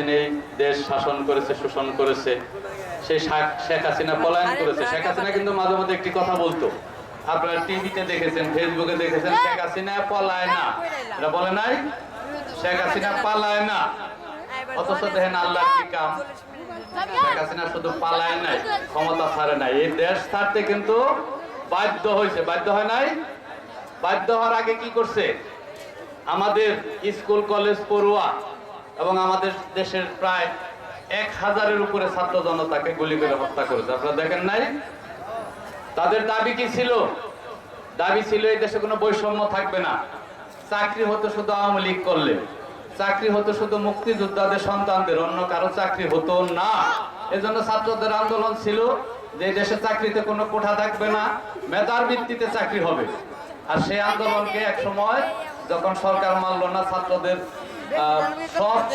এই দেশ শাসন করেছে শোষণ করেছে। সেই শেখ হাসিনা পলায়ন করেছে। শেখ হাসিনা কিন্তু মাঝে মধ্যে একটি কথা বলতো। আপনারা টিভিতে দেখেছেন ফেসবুকে দেখেছেন শেখ হাসিনা পলায় না। এটা বলে নাই শেখ হাসিনা পালায় না। অথচ দেখেন আল্লাহর কি কাম। শেখ হাসিনা শুধু পালায় নাই ক্ষমতা ছাড়ে নাই। এই দেশ ছাড়তে কিন্তু বাধ্য হয়েছে। বাধ্য হয় নাই? বাধ্য হওয়ার আগে কি করছে? আমাদের স্কুল কলেজ পড়ুয়া এবং আমাদের দেশের প্রায় এক হাজারের উপরে ছাত্র জনতাকে গুলি করে হত্যা করেছে। আপনারা দেখেন নাই? তাদের দাবি কি ছিল? দাবি ছিল, এই দেশে কোনো বৈষম্য থাকবে না। চাকরি হতো শুধু আওয়ামী লীগ করলে। চাকরি হতো শুধু মুক্তিযোদ্ধাদের সন্তানদের, অন্য কারও চাকরি হতো না। এজন্য ছাত্রদের আন্দোলন ছিল যে দেশে চাকরিতে কোনো কোঠা থাকবে না, মেধার ভিত্তিতে চাকরি হবে। আর সেই আন্দোলনকে এক সময় যখন সরকার মানল না ছাত্রদের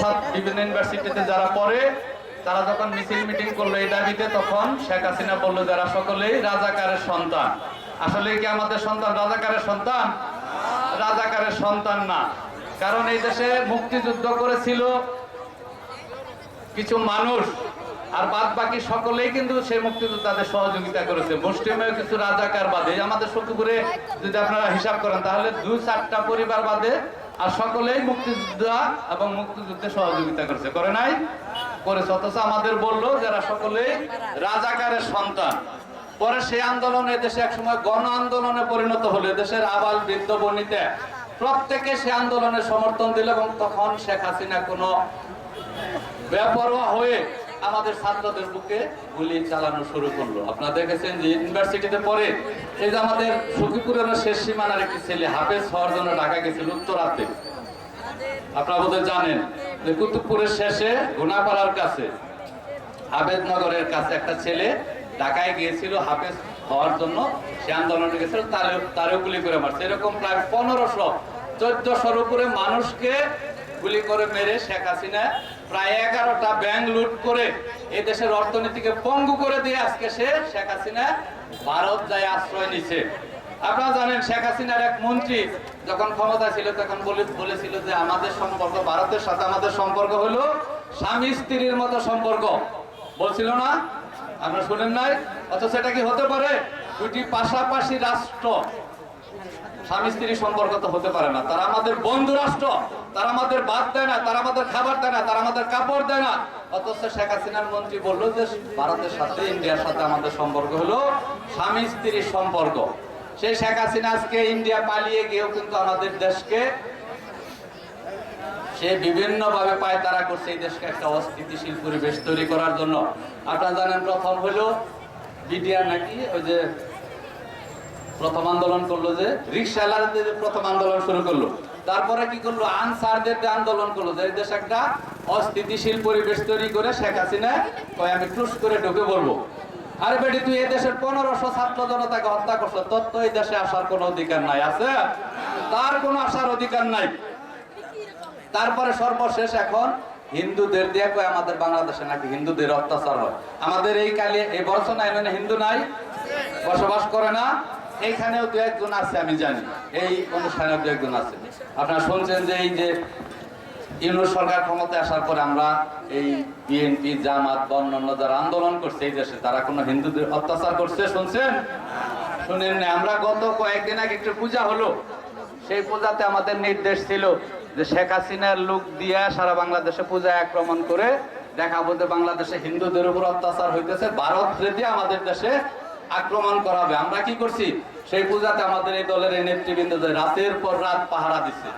সব বিভিন্ন ইউনিভার্সিটিতে যারা পড়ে, তারা যখন মিছিল মিটিং করল এই দাবিতে, তখন শেখ হাসিনা বলল যারা সকলেই রাজাকারের সন্তান। আসলে কি আমাদের সন্তান রাজাকারের সন্তান? রাজাকারের সন্তান না। কারণ এই দেশে মুক্তিযুদ্ধ করেছিল কিছু মানুষ, আর বাদ বাকি সকলেই কিন্তু সেই মুক্তিযোদ্ধাদের সহযোগিতা করেছে। মুসলিমের কিছু রাজাকার বাদে আমাদের সত্যপুরে যদি আপনারা হিসাব করেন, তাহলে দুই চারটা পরিবার বাদে আর সকলেই মুক্তিযোদ্ধা এবং মুক্তিযুদ্ধে সহযোগিতা করেছে। করে নাই? করেছে। অথচ আমাদের বলল যারা সকলেই রাজাকারের সন্তান, পরে সেই আন্দোলন এদেশে একসময় গণ আন্দোলনে পরিণত হলো। দেশের আবাল বৃদ্ধ বনিতে প্রত্যেকে সে আন্দোলনের সমর্থন দিল এবং তখন শেখ হাসিনা কোনো বেপরোয়া হয়ে আমাদের ছাত্রদের বুকে গুলি চালানো শুরু করল। আপনারা দেখেছেন যে ইউনিভার্সিটিতে পড়ে এই যে আমাদের সখীপুরের শেষ সীমানার একটি ছেলে হাফেজ হওয়ার জন্য ঢাকা গেছিল উত্তরাতে। আপনারা বোধহয় জানেন যে কুতুবপুরের শেষে গুনাপাড়ার কাছে হাফেজনগরের কাছে একটা ছেলে ঢাকায় গিয়েছিল হাফেজ হওয়ার জন্য। সে আন্দোলনে গেছিল, তারে তারেও গুলি করে মারছে। এরকম প্রায় পনেরোশো, চোদ্দশোর উপরে মানুষকে গুলি করে মেরে শেখ হাসিনা প্রায় এগারোটা ব্যাংক লুট করে এই দেশের অর্থনীতিকে পঙ্গু করে দিয়ে আজকে সে শেখ হাসিনা ভারত যায় আশ্রয় নিছে। আপনারা জানেন, শেখ হাসিনার এক মন্ত্রী যখন ক্ষমতা ছিল, তখন বলে- বলেছিল যে আমাদের সম্পর্ক, ভারতের সাথে আমাদের সম্পর্ক হলো স্বামী স্ত্রীর মতো সম্পর্ক। বলছিল না? আপনারা শুনেন নাই? অথচ সেটা কি হতে পারে? দুটি পাশাপাশি রাষ্ট্র। স্বামী স্ত্রী সম্পর্ক তো হতে পারে না। তারা আমাদের বন্ধু রাষ্ট্র, তারা আমাদের বাদ দেয় না, তারা আমাদের খাবার দেয় না, তারা আমাদের কাপড় দেয় না। অথচ শেখ হাসিনার মন্ত্রী বলল যে, ভারতের সাথে ইন্ডিয়ার সাথে আমাদের সম্পর্ক হলো স্বামী স্ত্রীর সম্পর্ক। সেই শেখ হাসিনা আজকে ইন্ডিয়া পালিয়ে গিয়েও কিন্তু আমাদের দেশকে সে বিভিন্ন ভাবে পায়তারা করছে এই দেশকে একটা অস্থিতিশীল পরিবেশ তৈরি করার জন্য। আপনারা জানেন, প্রথম হলো বিডিআর নাকি ওই যে প্রথম আন্দোলন করল যে রিক্সাওয়ালাদের প্রথম আন্দোলন শুরু করল। তারপরে কি করল? আনসারদের আন্দোলন করল, যে দেশ একটা অস্থিতিশীল পরিবেশ তৈরি করে শেখ হাসিনা কয়, আমি টুস করে ঢুকে বলব আরে বেটি, তুই দেশের পনেরোশো ছাত্র জনতাকে হত্যা করছ, তোর তো এই দেশে আসার কোনো অধিকার নাই, আছে? তার কোনো আসার অধিকার নাই। তারপরে সর্বশেষ এখন হিন্দুদের দিয়ে কয়, আমাদের বাংলাদেশে নাকি হিন্দুদের অত্যাচার হয়। আমাদের এই কালে, এই এখানে হিন্দু নাই, বসবাস করে না। এইখানেও দু একজন আছে, আমি জানি। এই অনুষ্ঠানেও দু একজন আছে। আপনারা শুনছেন যে এই যে ইউনুস সরকার ক্ষমতায় আসার পরে আমরা এই বিএনপি, জামাত বা যারা আন্দোলন করছে এই দেশে, তারা কোনো হিন্দুদের অত্যাচার করছে, শুনছেন? শুনেন না আমরা গত কয়েকদিন আগে একটু পূজা হলো। সেই পূজাতে আমাদের নির্দেশ ছিল যে শেখ হাসিনার লোক দিয়ে সারা বাংলাদেশে পূজা আক্রমণ করে দেখাবো যে বাংলাদেশে হিন্দুদের উপর অত্যাচার হইতেছে, ভারত যদি আমাদের দেশে আক্রমণ করাবে। আমরা কি করছি? সেই পূজাতে আমাদের এই দলের নেতৃবৃন্দ রাতের পর রাত পাহারা দিচ্ছে।